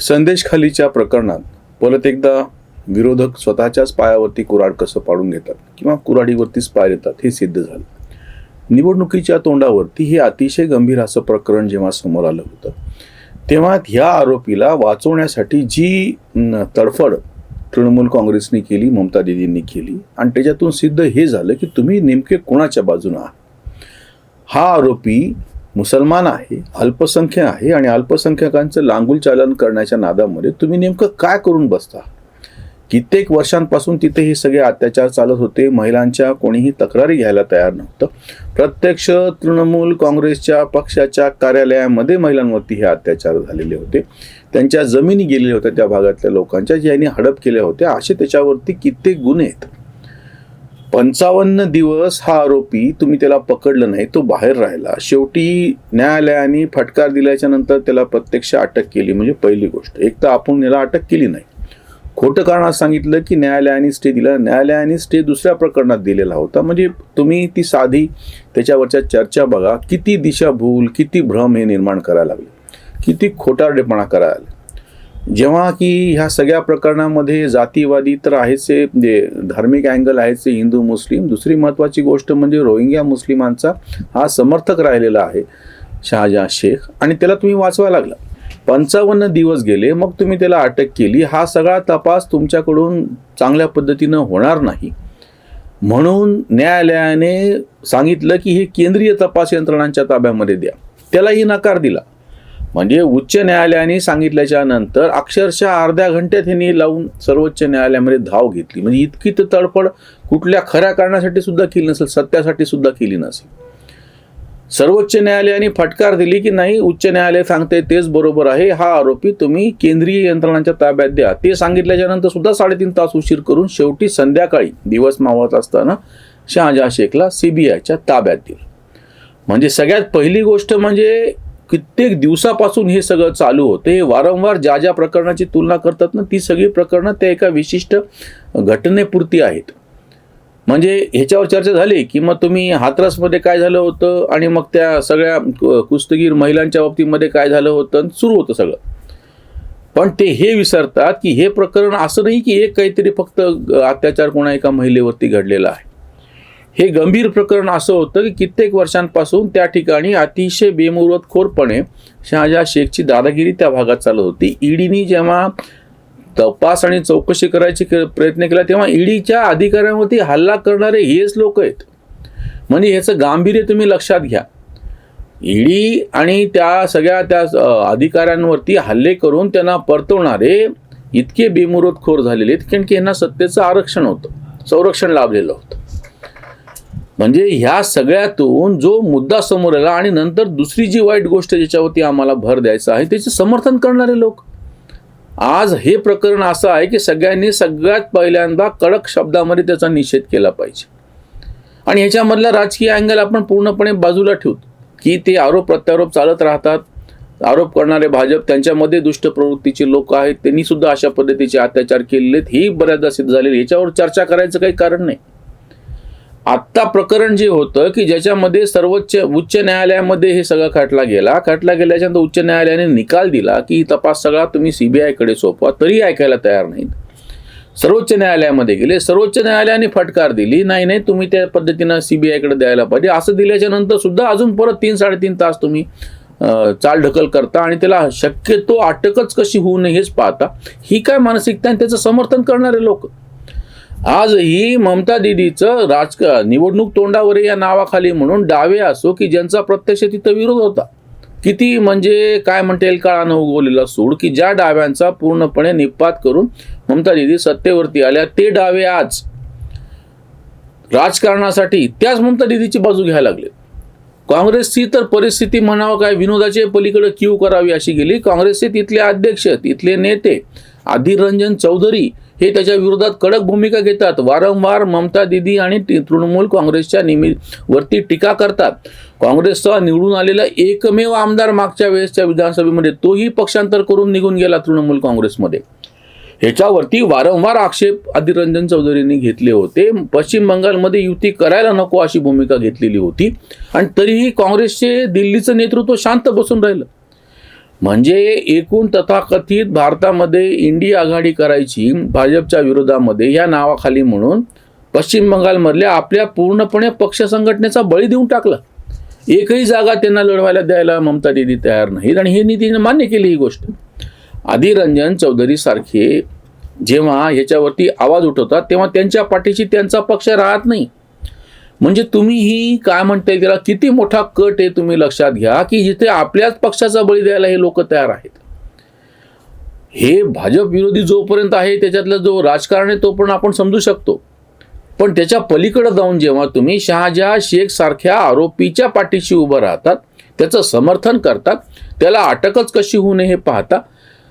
संदेश खालीच्या प्रकरणात परत एकदा विरोधक स्वतःच्याच पायावरती कुऱ्हाड कसं पाडून घेतात किंवा कुऱ्हाडीवरतीच पाय देतात हे सिद्ध झालं. निवडणुकीच्या तोंडावरती हे अतिशय गंभीर असं प्रकरण जेव्हा समोर आलं होतं तेव्हा ह्या आरोपीला वाचवण्यासाठी जी तडफड तृणमूल काँग्रेसने केली ममता दिदींनी केली आणि त्याच्यातून सिद्ध हे झालं की तुम्ही नेमके कोणाच्या बाजूनं आहात? हा आरोपी मुसलमान आहे अल्पसंख्य आहे आणि अल्पसंख्याकांचं लांगुल चालन करण्याच्या नादामध्ये तुम्ही नेमकं काय करून बसता? कित्येक वर्षांपासून तिथे हे सगळे अत्याचार चालत होते. महिलांच्या कोणीही तक्रारी घ्यायला तयार नव्हतं. प्रत्यक्ष तृणमूल काँग्रेसच्या पक्षाच्या कार्यालयामध्ये महिलांवरती हे अत्याचार झालेले होते. त्यांच्या जमिनी गेलेल्या होत्या त्या भागातल्या लोकांच्या ज्यांनी हडप केल्या होत्या. असे त्याच्यावरती कित्येक गुन्हे आहेत. पंचावन्न दिवस हा आरोपी तुम्ही त्याला पकडलं नाही तो बाहेर राहिला. शेवटी न्यायालयाने फटकार दिल्याच्या नंतर त्याला प्रत्यक्ष अटक केली म्हणजे पहिली गोष्ट. एक तर आपण याला अटक केली नाही. खोटं कारणात सांगितलं की न्यायालयाने स्टे दिला न्यायालयाने स्टे दुसऱ्या प्रकरणात दिलेला होता. म्हणजे तुम्ही ती साधी त्याच्यावरच्या चर्चा बघा किती दिशाभूल किती भ्रम हे निर्माण करायला लागले. किती खोटारडेपणा करायला जेव्हा की ह्या सगळ्या प्रकरणामध्ये जातीवादी तर आहेच जे म्हणजे धार्मिक अँगल आहेच हिंदू मुस्लिम दुसरी महत्त्वाची गोष्ट म्हणजे रोहिंग्या मुस्लिमांचा हा समर्थक राहिलेला आहे शहाजहा शेख. आणि त्याला तुम्ही वाचवा लागला. पंचावन्न दिवस गेले मग तुम्ही त्याला अटक केली. हा सगळा तपास तुमच्याकडून चांगल्या पद्धतीनं होणार नाही. म्हणून न्यायालयाने सांगितलं की हे केंद्रीय तपास यंत्रणांच्या ताब्यामध्ये द्या. त्यालाही नकार दिला. म्हणजे उच्च न्यायालयाने सांगितल्याच्या नंतर अक्षरशः अर्ध्या घंट्यात ह्यांनी लावून सर्वोच्च न्यायालयामध्ये धाव घेतली. म्हणजे इतकी तर तडफड कुठल्या खऱ्या कारणासाठी सुद्धा केली नसेल सत्यासाठी सुद्धा केली नसेल. सर्वोच्च न्यायालयाने फटकार दिली की नाही उच्च न्यायालय सांगते तेच बरोबर आहे हा आरोपी तुम्ही केंद्रीय यंत्रणांच्या ताब्यात द्या. ते सांगितल्याच्या नंतर सुद्धा साडेतीन तास उशीर करून शेवटी संध्याकाळी दिवस मावळत असताना शहाजहा शेखला सीबीआयच्या ताब्यात दिलं. म्हणजे सगळ्यात पहिली गोष्ट म्हणजे कित्येक दिवसापासून हे सगळं चालू होतं. हे वारंवार ज्या ज्या प्रकरणाची तुलना करतात ना ती सगळी प्रकरणं त्या एका विशिष्ट घटनेपुरती आहेत. म्हणजे ह्याच्यावर चर्चा झाली की मग तुम्ही हाथरसमध्ये काय झालं होतं आणि मग त्या सगळ्या कु- कुस्तीगीर महिलांच्या बाबतीमध्ये काय झालं होतं आणि सुरू होतं सगळं. पण ते हे विसरतात की हे प्रकरण असं नाही की एक काहीतरी फक्त अत्याचार कोणा एका महिलेवरती घडलेला आहे. हे गंभीर प्रकरण असं होतं की कित्येक वर्षांपासून त्या ठिकाणी अतिशय बेमुरतखोरपणे शहाजहा शेखची दादागिरी त्या भागात चालत होती. ईडीनी जेव्हा तपास आणि चौकशी करायची के- प्रयत्न केला तेव्हा ईडीच्या अधिकाऱ्यांवरती हल्ला करणारे हेच लोक आहेत. म्हणजे ह्याचं गांभीर्य तुम्ही लक्षात घ्या. ईडी आणि त्या सगळ्या त्या अधिकाऱ्यांवरती हल्ले करून त्यांना परतवणारे इतके बेमुरतखोर झालेले आहेत कारण की यांना सत्तेचं आरक्षण होतं संरक्षण लाभलेलं होतं. म्हणजे ह्या सगळ्यातून जो मुद्दा समोर आला आणि नंतर दुसरी जी वाईट गोष्ट ज्याच्यावरती आम्हाला भर द्यायचा आहे त्याचे समर्थन करणारे लोक. आज हे प्रकरण असं आहे की सगळ्यांनी सगळ्यात पहिल्यांदा कडक शब्दामध्ये त्याचा निषेध केला पाहिजे. आणि ह्याच्यामधला राजकीय अँगल आपण पूर्णपणे बाजूला ठेवतो की ते आरोप प्रत्यारोप चालत राहतात. आरोप करणारे भाजप त्यांच्यामध्ये दुष्ट प्रवृत्तीचे लोक आहेत त्यांनी सुद्धा अशा पद्धतीचे अत्याचार केलेले आहेत ही बऱ्याचदा सिद्ध झालेली याच्यावर चर्चा करायचं काही कारण नाही. आत्ता प्रकरण जे होतं की ज्याच्यामध्ये सर्वोच्च उच्च न्यायालयामध्ये हे सगळं खटला गेला खटला गेल्याच्यानंतर उच्च न्यायालयाने निकाल दिला की तपास सगळा तुम्ही सीबीआयकडे सोपवा तरी ऐकायला तयार नाहीत. सर्वोच्च न्यायालयामध्ये गेले सर्वोच्च न्यायालयाने फटकार दिली नाही नाही तुम्ही त्या पद्धतीनं सीबीआयकडे द्यायला पाहिजे. असं दिल्याच्या नंतर सुद्धा अजून परत तीन साडेतीन तास तुम्ही चाल चालढकल करता आणि त्याला शक्यतो अटकच कशी होऊ नये हेच पाहता. ही काय मानसिकता आणि त्याचं समर्थन करणारे लोक? आजही ममता दिदीचं राजक निवडणूक तोंडावर या नावाखाली म्हणून डावे असो की ज्यांचा प्रत्यक्ष तिथं विरोध होता. किती म्हणजे काय म्हणता येईल काळानं उगवलेला सूड की ज्या डाव्यांचा पूर्णपणे निपात करून ममता दिदी सत्तेवरती आल्या ते डावे आज. राजकारणासाठी त्याच ममता दिदीची बाजू घ्यायला लागले. काँग्रेसची तर परिस्थिती म्हणावं काय विनोदाचे पलीकडे क्यू करावी अशी गेली. काँग्रेसचे तिथले अध्यक्ष तिथले नेते अधीर रंजन चौधरी हे त्याच्या विरोधात कडक भूमिका घेतात. वारंवार ममता दिदी आणि तृणमूल काँग्रेसच्या निमि वरती टीका करतात. काँग्रेसचा निवडून आलेला एकमेव आमदार मागच्या वेळेसच्या विधानसभेमध्ये तोही पक्षांतर करून निघून गेला तृणमूल काँग्रेसमध्ये. ह्याच्यावरती वारंवार आक्षेप अधीर रंजन चौधरींनी घेतले होते. पश्चिम बंगालमध्ये युती करायला नको अशी भूमिका घेतलेली होती. आणि तरीही काँग्रेसचे दिल्लीचं नेतृत्व शांत बसून राहिलं. म्हणजे एकूण तथाकथित भारतामध्ये इंडिया आघाडी करायची भाजपच्या विरोधामध्ये या नावाखाली म्हणून पश्चिम बंगालमधल्या आपल्या पूर्णपणे पक्ष संघटनेचा बळी देऊन टाकला. एकही जागा त्यांना लढवायला द्यायला ममता दिदी तयार नाहीत आणि हे नीतीने मान्य केली ही गोष्ट. आदिर रंजन चौधरी सारखे जेव्हा ह्याच्यावरती आवाज उठवतात तेव्हा त्यांच्या पाठीशी त्यांचा पक्ष राहत नाही. म्हणजे तुम्ही ही काय म्हणते त्याला? किती मोठा कट आहे तुम्ही लक्षात घ्या की जिथे आपल्याच पक्षाचा बळी द्यायला हे लोक तयार आहेत. हे भाजप विरोधी जोपर्यंत आहे त्याच्यातला जो राजकारण आहे तो पण आपण समजू शकतो. पण त्याच्या पलीकडे जाऊन जेव्हा तुम्ही शहाजहा शेख सारख्या आरोपीच्या पाठीशी उभं राहतात त्याचं समर्थन करतात त्याला अटकच कशी होऊ नये हे पाहता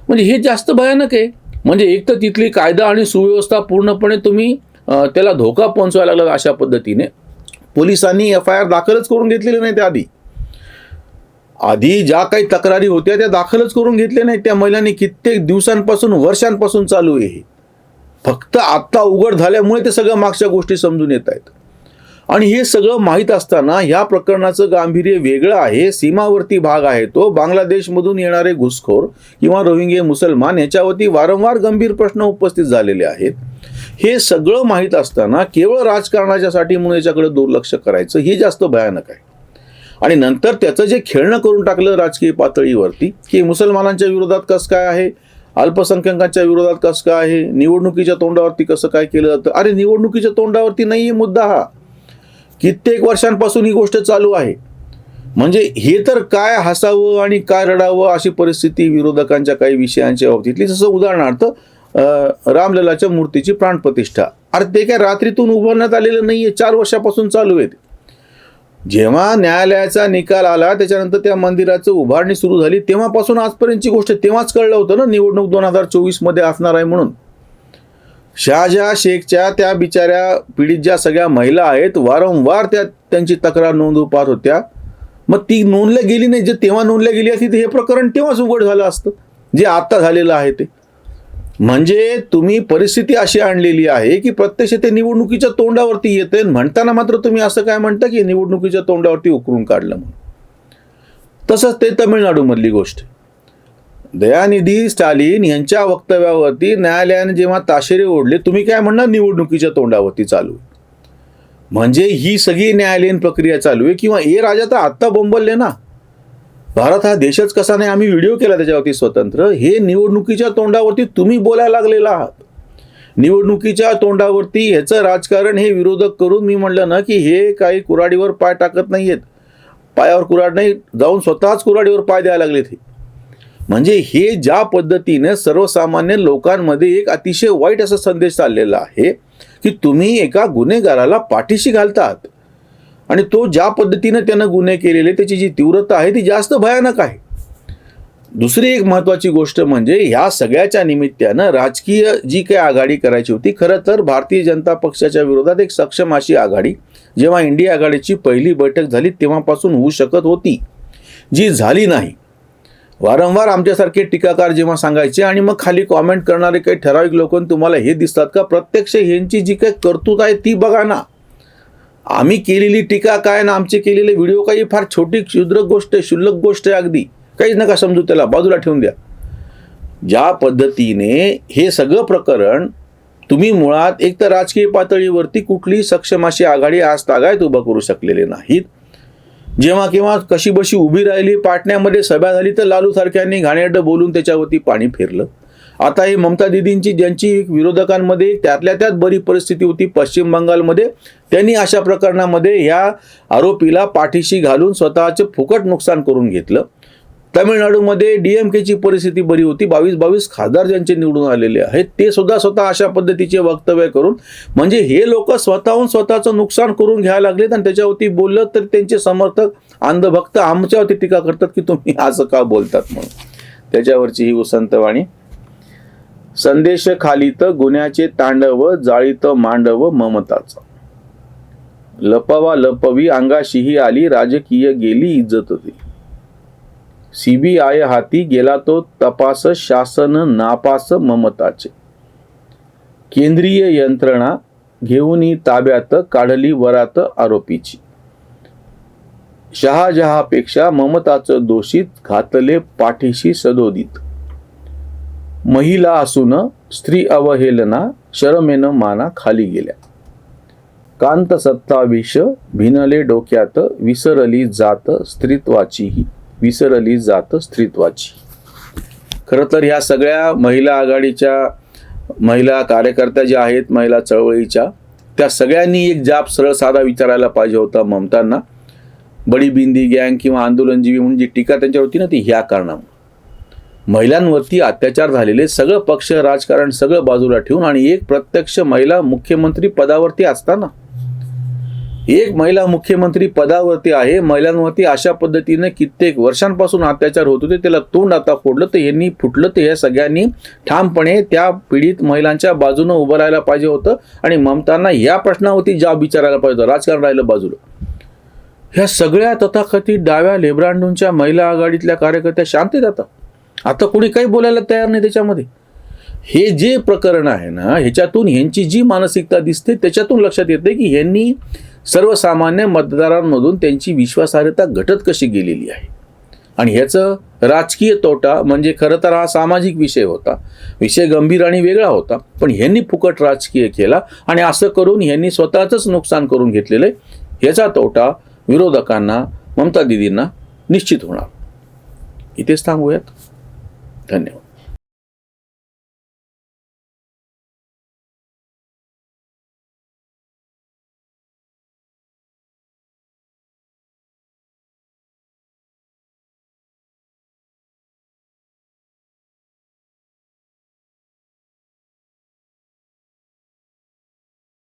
म्हणजे हे जास्त भयानक आहे. म्हणजे एक तर तिथली कायदा आणि सुव्यवस्था पूर्णपणे तुम्ही त्याला धोका पोहोचवायला लागला अशा पद्धतीने. पोलिसांनी एफ आय आर दाखलच करून घेतलेली नाही त्या आधी आधी ज्या काही तक्रारी होत्या त्या दाखलच करून घेतल्या नाहीत. त्या महिलांनी कित्येक दिवसांपासून वर्षांपासून चालू आहे हे. फक्त आत्ता उघड झाल्यामुळे ते सगळं मागच्या गोष्टी समजून येत आहेत. आणि हे सगळं माहीत असताना ह्या प्रकरणाचं गांभीर्य वेगळं आहे सीमावर्ती भाग आहे तो. बांगलादेशमधून येणारे घुसखोर किंवा रोहिंगे मुसलमान याच्यावरती वारंवार गंभीर प्रश्न उपस्थित झालेले आहेत. हे सगळं माहीत असताना केवळ राजकारणाच्यासाठी म्हणून याच्याकडे दुर्लक्ष करायचं हे जास्त भयानक आहे. आणि नंतर त्याचं जे खेळणं करून टाकलं राजकीय पातळीवरती की मुसलमानांच्या विरोधात कसं काय आहे? अल्पसंख्याकांच्या विरोधात कसं काय आहे? निवडणुकीच्या तोंडावरती कसं काय केलं जातं? अरे निवडणुकीच्या तोंडावरती नाही मुद्दा हा. कित्येक वर्षांपासून ही गोष्ट चालू आहे. म्हणजे हे तर काय हसावं आणि काय रडावं अशी परिस्थिती विरोधकांच्या काही विषयांच्या बाबतीतली? जसं उदाहरणार्थ रामललाच्या मूर्तीची प्राणप्रतिष्ठा. अरे ते काय रात्रीतून उभारण्यात आलेलं नाही आहे चार वर्षापासून चालू आहे जेव्हा न्यायालयाचा निकाल आला त्याच्यानंतर त्या मंदिराचं उभारणी सुरू झाली. तेव्हापासून आजपर्यंतची गोष्ट तेव्हाच कळलं होतं ना. निवडणूक दोन हजार चोवीसमध्ये असणार आहे म्हणून. शहाजहा शेखच्या त्या बिचाऱ्या पीडित ज्या सगळ्या महिला आहेत वारंवार त्या त्यांची तक्रार नोंदवू पाहत होत्या. मग ती नोंदल्या गेली नाही. जे तेव्हा नोंदल्या गेली असती तर हे प्रकरण तेव्हाच उघड झालं असतं. जे आत्ता झालेलं आहे ते. म्हणजे तुम्ही परिस्थिती अशी आणलेली आहे की प्रत्यक्ष ते निवडणुकीच्या तोंडावरती येते म्हणताना मात्र तुम्ही असं काय म्हणता की निवडणुकीच्या तोंडावरती उकरून काढलं म्हणून. तसंच ते तमिळनाडूमधली गोष्ट. दयानिधी स्टालिन यांच्या वक्तव्यावरती न्यायालयाने जेव्हा ताशेरे ओढले तुम्ही काय म्हणणार? निवडणुकीच्या तोंडावरती चालू आहे. म्हणजे ही सगळी न्यायालयीन प्रक्रिया चालू आहे किंवा ए राजा तर आत्ता बोंबलले ना. भारत हा देशच कसा नाही आम्ही व्हिडिओ केला त्याच्यावरती स्वतंत्र. हे निवडणुकीच्या तोंडावरती तुम्ही बोलायला लागलेला आहात. निवडणुकीच्या तोंडावरती ह्याचं राजकारण हे विरोधक करून मी म्हणलं ना की हे काही कुराडीवर पाय टाकत नाही आहेत पायावर कुराड नाही जाऊन स्वतःच कुराडीवर पाय द्यायला लागलेत हे. म्हणजे हे ज्या पद्धतीने सर्वसामान्य लोकांमध्ये एक अतिशय वाईट असा संदेश चाललेला आहे की तुम्ही एका गुन्हेगाराला पाठीशी घालतात. आणि तो ज्या पद्धतीनं त्यानं गुन्हे केलेले त्याची जी तीव्रता आहे ती जास्त भयानक आहे. दुसरी एक महत्त्वाची गोष्ट म्हणजे ह्या सगळ्याच्या निमित्तानं राजकीय जी काही आघाडी करायची होती खरं तर भारतीय जनता पक्षाच्या विरोधात एक सक्षम अशी आघाडी जेव्हा इंडिया आघाडीची पहिली बैठक झाली तेव्हापासून होऊ शकत होती. जी झाली नाही. वारंवार आमच्यासारखे टीकाकार जेव्हा सांगायचे आणि मग खाली कॉमेंट करणारे काही ठराविक लोक तुम्हाला हे दिसतात का? प्रत्यक्ष ह्यांची जी काही कर्तूत आहे ती बघा ना. आम्ही केलेली टीका काय ना आमचे केलेले व्हिडिओ काही फार छोटी क्षुद्र गोष्ट आहे क्षुल्लक गोष्ट आहे अगदी. काहीच नका समजू त्याला बाजूला ठेवून द्या. ज्या पद्धतीने हे सगळं प्रकरण तुम्ही मुळात एक तर राजकीय पातळीवरती कुठलीही सक्षम अशी आघाडी आज तागायत उभं करू शकलेले नाहीत. जेव्हा केव्हा कशी बशी उभी राहिली पाटण्यामध्ये सभा झाली तर लालू सारख्यांनी घाणेरडं बोलून त्याच्यावरती पाणी फिरलं. आता हे ममता दिदींची ज्यांची विरोधकांमध्ये त्यातल्या त्यात बरी परिस्थिती होती पश्चिम बंगालमध्ये त्यांनी अशा प्रकरणामध्ये ह्या आरोपीला पाठीशी घालून स्वतःचे फुकट नुकसान करून घेतलं. तामिळनाडूमध्ये केची परिस्थिती बरी होती बावीस बावीस खासदार ज्यांचे निवडून आलेले आहेत ते सुद्धा स्वतः अशा पद्धतीचे वक्तव्य करून म्हणजे हे लोक स्वतःहून स्वतःचं नुकसान करून घ्यायला लागलेत आणि त्याच्यावरती बोललं तर त्यांचे समर्थक अंधभक्त आमच्यावरती टीका करतात की तुम्ही असं का बोलतात म्हणून. त्याच्यावरची ही उसंतवाणी संदेश खालीत गुन्ह्याचे तांडव जाळीत मांडव ममताचा. लपवा लपवी अंगाशीही आली राजकीय गेली इज्जत ती. सीबीआय हाती गेला तो तपास शासन नापास ममताचे. केंद्रीय यंत्रणा घेऊन ताब्यात काढली वरात आरोपीची. शहाजहापेक्षा ममताचं दोषीत घातले पाठीशी सदोदित. महिला असून स्त्री अवहेलना शरमेन माना खाली गेल्या. कांत सत्ताविष भिनले डोक्यात विसरली जात स्त्रीत्वाचीही विसरली जात स्त्रीत्वाची. खरं तर ह्या सगळ्या महिला आघाडीच्या महिला कार्यकर्त्या ज्या आहेत महिला चळवळीच्या त्या सगळ्यांनी एक जाप सरळ साधा विचारायला पाहिजे होता ममतांना. बडी बिंदी गँग किंवा आंदोलनजीवी म्हणून जी टीका त्यांच्यावर होती ना ती ह्या कारणामुळे. महिलांवरती अत्याचार झालेले सगळं पक्ष राजकारण सगळं बाजूला ठेवून आणि एक प्रत्यक्ष महिला मुख्यमंत्री पदावरती असताना. एक महिला मुख्यमंत्री पदावरती आहे महिलांवरती अशा पद्धतीने कित्येक वर्षांपासून अत्याचार होत होते त्याला तोंड आता फोडलं तर यांनी फुटलं तर या सगळ्यांनी ठामपणे त्या पीडित महिलांच्या बाजूनं उभं राहायला पाहिजे होतं आणि ममतांना या प्रश्नावरती जाब विचारायला पाहिजे होतं राजकारण राहिलं बाजूला. ह्या सगळ्या तथाकथित डाव्या लेब्रांडूंच्या महिला आघाडीतल्या कार्यकर्त्या शांतीत आता. आता कोणी काही बोलायला तयार नाही त्याच्यामध्ये. हे जे प्रकरण आहे ना ह्याच्यातून ह्यांची जी मानसिकता दिसते त्याच्यातून लक्षात येते की ह्यांनी सर्वसामान्य मतदारांमधून त्यांची विश्वासार्हता घटत कशी गेलेली आहे. आणि ह्याचं राजकीय तोटा म्हणजे खरं तर हा सामाजिक विषय होता. विषय गंभीर आणि वेगळा होता. पण ह्यांनी फुकट राजकीय केला आणि असं करून ह्यांनी स्वतःचंच नुकसान करून घेतलेलं आहे. ह्याचा तोटा विरोधकांना ममता दिदींना निश्चित होणार. इथेच थांबूयात. धन्यवाद.